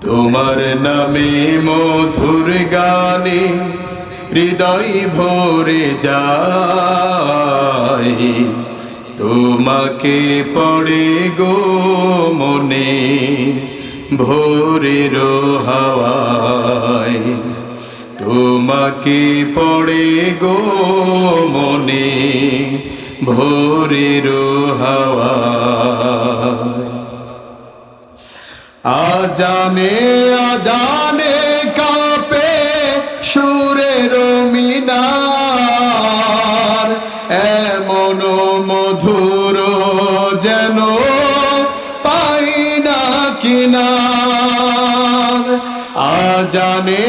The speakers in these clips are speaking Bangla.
তোমার নামে মধুর গানে হৃদয় ভরে যায়। তোমাকে পড়ে গো মনে ভোরের হাওয়ায় তোমাকে পড়ে গো মনে ভোরের হাওয়ায় আজানে আজানে কাপে সুরের মিনার এমন মধুর যেন পাই না কিনার। আজানে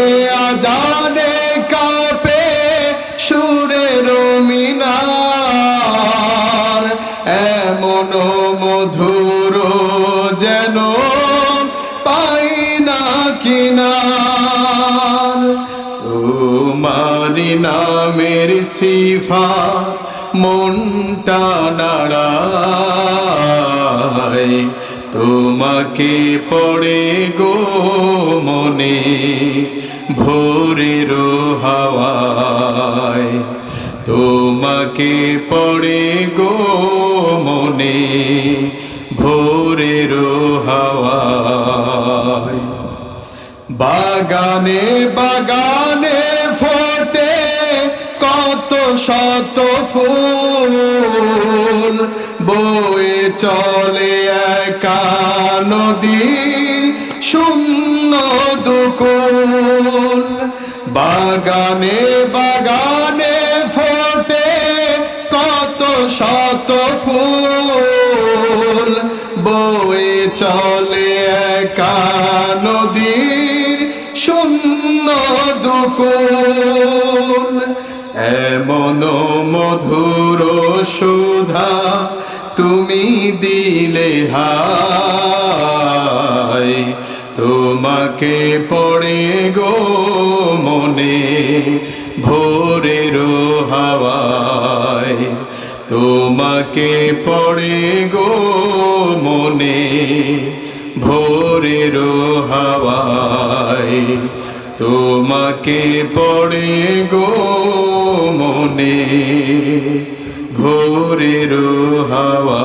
আজানে কাপে সুরের মিনার এমন মধুর যেন নামের সিফা মনটা নাড়ায়। তোমাকে পড়ে গো মনে, ভোরের হাওয়ায়। তোমাকে পড়ে গো মনে, ভোরের হাওয়ায়। বাগানে বাগানে ফোটে কত শত ফুল, বয়ে চলে একা নদীর শূন্য দুকুল। বাগানে বাগানে ফোটে কত শত ফুল, বয়ে চলে একা নদীর শূন্য দুকুল এমন মধুর সুধা তুমি দিলে হায়। তোমাকে পড়ে গো মনে ভোরের হাওয়ায়। তোমাকে পড়ে গো মনে ভোরের হাওয়ায়। তোমাকে পড়ে গো মনে ভোরের হাওয়া